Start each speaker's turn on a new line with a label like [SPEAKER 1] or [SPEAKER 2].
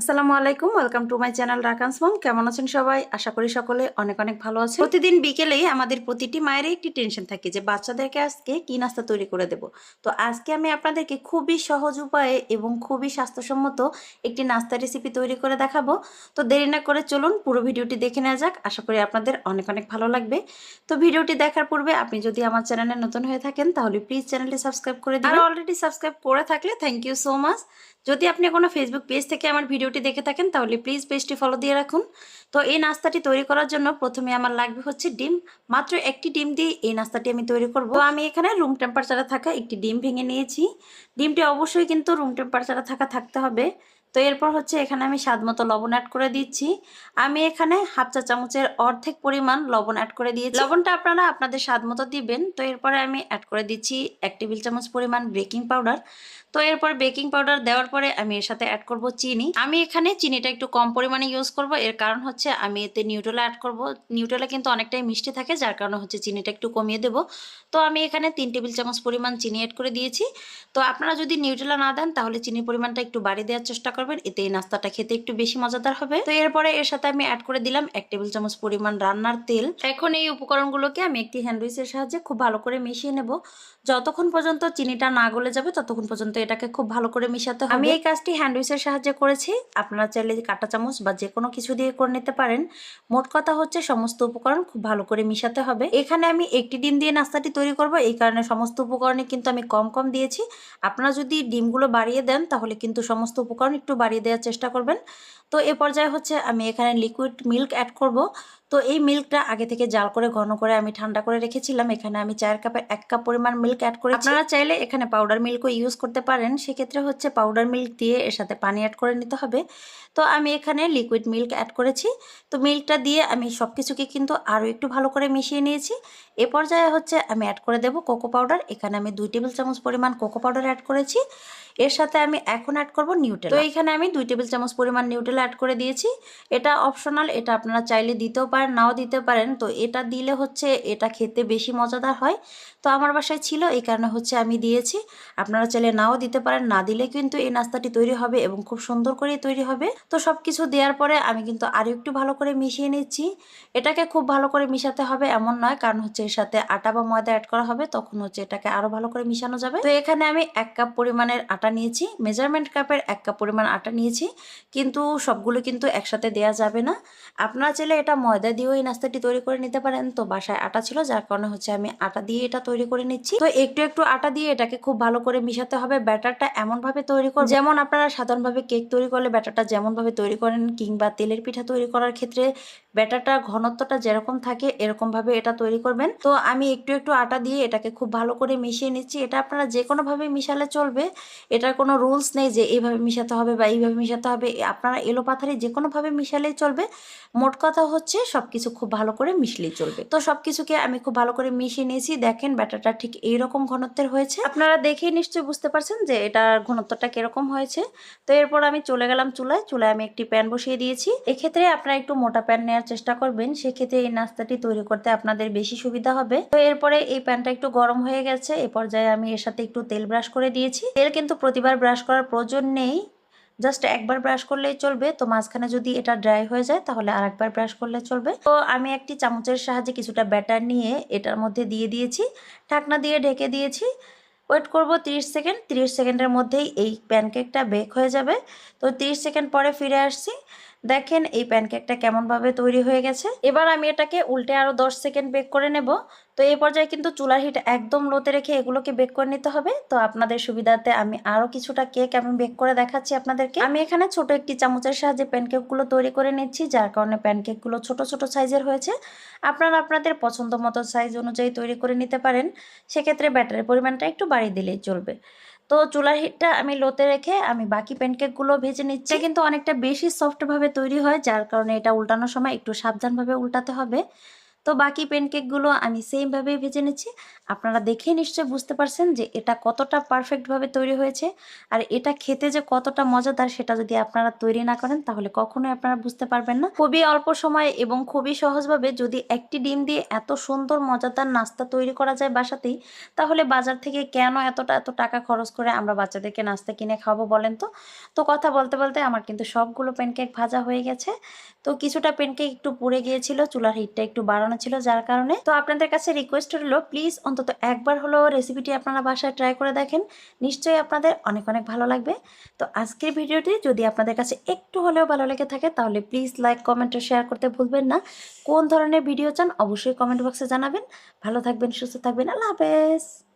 [SPEAKER 1] আসসালামু আলাইকুম, welcome to my channel Rakan's mom কেমন আছেন সবাই? আশা করি সকলে অনেক অনেক ভালো আছে প্রতিদিন বিকেলেই আমাদের প্রতিটি মায়েরই একটি টেনশন থাকে যে, বাচ্চাদেরকে আজকে কি নাস্তা তৈরি করে দেব? তো আজকে আমি আপনাদেরকে খুবই সহজ উপায়ে এবং খুবই স্বাস্থ্যসম্মত একটি নাস্তা রেসিপি তৈরি করে দেখাবো। তো দেরি না করে চলুন, পুরো ভিডিওটি দেখে নেওয়া যাক। আশা করি আপনাদের অনেক অনেক ভালো লাগবে। তো ভিডিওটি দেখার পূর্বে আপনি যদি আমার চ্যানেলে নতুন হয়ে থাকেন, তাহলে প্লিজ চ্যানেলটি সাবস্ক্রাইব করে দিন আর অলরেডি সাবস্ক্রাইব করে থাকলে থ্যাংক ইউ সো মাচ যদি আপনি কোনো ফেসবুক পেজ থেকে আমার ভিডিওটি দেখে থাকেন, তাহলে প্লিজ পেজটি ফলো দিয়ে রাখুন। তো এই নাস্তাটি তৈরি করার জন্য প্রথমে আমার লাগবে হচ্ছে ডিম। মাত্র একটি ডিম দিয়ে এই নাস্তাটি আমি তৈরি করব। আমি এখানে রুম টেম্পারেচারে থাকা একটি ডিম ভেঙে নিয়েছি। ডিমটি অবশ্যই কিন্তু রুম টেম্পারেচারে থাকা থাকতে হবে। তো এরপর হচ্ছে এখানে আমি স্বাদ মতো লবণ অ্যাড করে দিচ্ছি। আমি এখানে হাফ চা চামচের অর্ধেক পরিমাণ লবণ অ্যাড করে দিয়েছি। লবণটা আপনারা আপনাদের স্বাদ মতো দিবেন। তো এরপরে আমি অ্যাড করে দিচ্ছি এক টেবিল চামচ পরিমাণ বেকিং পাউডার তো এরপর বেকিং পাউডার দেওয়ার পরে আমি এর সাথে অ্যাড করব চিনি। আমি এখানে চিনিটা একটু কম পরিমাণে ইউজ করব। এর কারণ হচ্ছে আমি এতে নিউট্রেলা অ্যাড করব। নিউট্রেলা কিন্তু অনেকটাই মিষ্টি থাকে, যার কারণে হচ্ছে চিনিটা একটু কমিয়ে দেব। তো আমি এখানে তিন টেবিল চামচ পরিমাণ চিনি অ্যাড করে দিয়েছি। তো আপনারা যদি নিউট্রেলা না দেন, তাহলে চিনির পরিমাণটা একটু বাড়িয়ে দেওয়ার চেষ্টা করবেন। এতে এই নাস্তাটা খেতে একটু বেশি মজাদার হবে। তো এরপরে এর সাথে আমি অ্যাড করে দিলাম এক টেবিল চামচ পরিমাণ রান্নার তেল। এখন এই উপকরণগুলোকে আমি একটি হ্যান্ডউইচের সাহায্যে খুব ভালো করে মিশিয়ে নেব। যতক্ষণ পর্যন্ত চিনিটা না গলে যাবে, ততক্ষণ পর্যন্ত এটাকে খুব ভালো করে মিশাতে হবে। আমি এই কাজটি হ্যান্ডউইচের সাহায্যে করেছি। আপনারা চাইলে কাঁটা চামচ বা যে কোনো কিছু দিয়ে করে নিতে পারেন। মোট কথা হচ্ছে সমস্ত উপকরণ খুব ভালো করে মিশাতে হবে। এখানে আমি একটি ডিম দিয়ে নাস্তাটি তৈরি করব। এই কারণে সমস্ত উপকরণে কিন্তু আমি কম কম দিয়েছি। আপনারা যদি ডিমগুলো বাড়িয়ে দেন, তাহলে কিন্তু সমস্ত উপকরণ একটু বাড়িয়ে দেওয়ার চেষ্টা করবেন। তো এ পর্যায়ে হচ্ছে আমি এখানে লিকুইড মিল্ক অ্যাড করব। তো এই মিল্কটা আগে থেকে জাল করে ঘন করে আমি ঠান্ডা করে রেখেছিলাম। এখানে আমি চায়ের কাপের এক কাপ পরিমাণ মিল্ক অ্যাড করে আপনারা চাইলে এখানে পাউডার মিল্কও ইউজ করতে পারেন। সেক্ষেত্রে হচ্ছে পাউডার মিল্ক দিয়ে এর সাথে পানি অ্যাড করে নিতে হবে। তো আমি এখানে লিকুইড মিল্ক অ্যাড করেছি। তো মিল্কটা দিয়ে আমি সব কিছুকে কিন্তু আরও একটু ভালো করে মিশিয়ে নিয়েছি। এ পর্যায়ে হচ্ছে আমি অ্যাড করে দেব কোকো পাউডার এখানে আমি দুই টেবিল চামচ পরিমাণ কোকো পাউডার অ্যাড করেছি। এর সাথে আমি এখন অ্যাড করব নিউটেল তো এখানে আমি দুই টেবিল চামচ পরিমাণ নিউটেল অ্যাড করে দিয়েছি। এটা অপশনাল এটা আপনারা চাইলে দিতেও পারেন। নাও দিতে পারেন। তো এটা দিলে হচ্ছে এটা খেতে বেশি মজাদার হয়। তো আমার বাসায় ছিল, এই কারণে হচ্ছে আমি দিয়েছি। আপনারা চাইলে নাও দিতে পারেন, না দিলে কিন্তু এই নাস্তাটি তৈরি হবে এবং খুব সুন্দর করে তৈরি হবে। তো সব কিছু দেওয়ার পরে আমি কিন্তু আরও একটু ভালো করে মিশিয়ে নিচ্ছি। এটাকে খুব ভালো করে মিশাতে হবে এমন নয়, কারণ হচ্ছে এর সাথে আটা বা ময়দা অ্যাড করা হবে, তখন হচ্ছে এটাকে আরও ভালো করে মিশানো যাবে। তো এখানে আমি এক কাপ পরিমাণের আটা নিয়েছি মেজারমেন্ট কাপের এক কাপ পরিমাণ আটা নিয়েছি। কিন্তু সবগুলো কিন্তু একসাথে দেয়া যাবে না। আপনারা চাইলে এটা ময়দা দিয়েও এই নাস্তাটি তৈরি করে নিতে পারেন। তো বাসায় আটা ছিল, যার কারণে হচ্ছে আমি আটা দিয়ে এটা তৈরি করে নিচ্ছি। তো একটু একটু আটা দিয়ে এটাকে খুব ভালো করে মিশাতে হবে। ব্যাটারটা এমনভাবে তৈরি করবেন যেমন আপনারা সাধারণভাবে কেক তৈরি করলে ব্যাটারটা যেমনভাবে তৈরি করেন কিংবা তেলের পিঠা তৈরি করার ক্ষেত্রে ব্যাটারটা ঘনত্বটা যেরকম থাকে এরকমভাবে এটা তৈরি করবেন। তো আমি একটু একটু আটা দিয়ে এটাকে খুব ভালো করে মিশিয়ে নিচ্ছি। এটা আপনারা যে কোনোভাবে মিশালে চলবে। এটার কোনো রুলস নেই যে এইভাবে মিশাতে হবে বা এইভাবে মিশাতে হবে। আপনারা এলো পাথারে যে কোনোভাবে মিশালেই চলবে। মোট কথা হচ্ছে সব কিছু খুব ভালো করে মিশলেই চলবে। তো সব কিছুকে আমি খুব ভালো করে মিশিয়ে নিয়েছি। দেখেন, ব্যাটারটা ঠিক এইরকম ঘনত্বের হয়েছে। আপনারা দেখেই নিশ্চয়ই বুঝতে পারছেন যে এটার ঘনত্বটা কীরকম হয়েছে। তো এরপর আমি চলে গেলাম চুলায়। চুলায় আমি একটি প্যান বসিয়ে দিয়েছি। এক্ষেত্রে আপনারা একটু মোটা প্যান নেওয়ার চেষ্টা করবেন। সেক্ষেত্রে এই নাস্তাটি তৈরি করতে আপনাদের বেশি সুবিধা হবে। তো এরপরে এই প্যানটা একটু গরম হয়ে গেছে। এ পর্যায়ে আমি এর সাথে একটু তেল ব্রাশ করে দিয়েছি। তেল কিন্তু প্রতিবার ব্রাশ করার প্রয়োজন নেই। জাস্ট একবার ব্রাশ করলেই চলবে। তো মাঝখানে যদি এটা ড্রাই হয়ে যায়, তাহলে আর একবার ব্রাশ করলে চলবে। তো আমি একটি চামচের সাহায্যে কিছুটা ব্যাটার নিয়ে এটার মধ্যে দিয়ে দিয়েছি। ঢাকনা দিয়ে ঢেকে দিয়েছি। ওয়েট করব 30 সেকেন্ড 30 সেকেন্ডের মধ্যেই এই প্যানকেকটা বেক হয়ে যাবে। তো 30 সেকেন্ড পরে ফিরে আসছি। দেখেন এই প্যানকেকটা কেমনভাবে তৈরি হয়ে গেছে। এবার আমি এটাকে উল্টে আরও 10 সেকেন্ড বেক করে নেব। তো এই পর্যায়ে কিন্তু চুলার হিট একদম লোতে রেখে এগুলোকে বেক করে নিতে হবে। তো আপনাদের সুবিধাতে আমি আরও কিছুটা কেক আমি বেক করে দেখাচ্ছি আপনাদেরকে। আমি এখানে ছোট একটি চামচের সাহায্যে প্যানকেকগুলো তৈরি করে নিচ্ছি, যার কারণে প্যানকেকগুলো ছোট ছোট সাইজের হয়েছে। আপনারা আপনাদের পছন্দ মতো সাইজ অনুযায়ী তৈরি করে নিতে পারেন। সেক্ষেত্রে ব্যাটারের পরিমাণটা একটু বাড়িয়ে দিলেই চলবে। তো চুলার হিটটা আমি লোতে রেখে আমি বাকি প্যানকেকগুলো ভেজে নিচ্ছি। কিন্তু অনেকটা বেশি সফটভাবে তৈরি হয়, যার কারণে এটা উল্টানোর সময় একটু সাবধানভাবে উল্টাতে হবে। তো বাকি প্যানকেকগুলো আমি সেমভাবে ভেজে নিচ্ছি। আপনারা দেখে নিশ্চয়ই বুঝতে পারছেন যে এটা কতটা পারফেক্টভাবে তৈরি হয়েছে। আর এটা খেতে যে কতটা মজাদার সেটা যদি আপনারা তৈরি না করেন, তাহলে কখনোই আপনারা বুঝতে পারবেন না। খুবই অল্প সময় এবং খুবই সহজভাবে যদি একটি ডিম দিয়ে এত সুন্দর মজাদার নাস্তা তৈরি করা যায় বাসাতেই, তাহলে বাজার থেকে কেন এতটা, এত টাকা খরচ করে আমরা বাচ্চাদেরকে নাস্তা কিনে খাব বলেন তো? তো কথা বলতে বলতে আমার কিন্তু সবগুলো প্যানকেক ভাজা হয়ে গেছে। তো কিছুটা প্যানকেক একটু পুড়ে গিয়েছিল, চুলার হিটটা একটু বাড়ানো ছিল যার কারণে। তো আপনাদের কাছে রিকোয়েস্ট হলো প্লিজ অন্তত একবার হলো রেসিপিটি আপনারা বাসায় ট্রাই করে দেখেন, নিশ্চয়ই আপনাদের অনেক অনেক ভালো লাগবে। তো আজকের ভিডিওটি যদি আপনাদের কাছে একটু হলেও ভালো লেগে থাকে, তাহলে প্লিজ লাইক কমেন্ট ও শেয়ার করতে ভুলবেন না। কোন ধরনের ভিডিও চান অবশ্যই কমেন্ট বক্সে জানাবেন। ভালো থাকবেন, সুস্থ থাকবেন, আল্লাহ হাফেজ!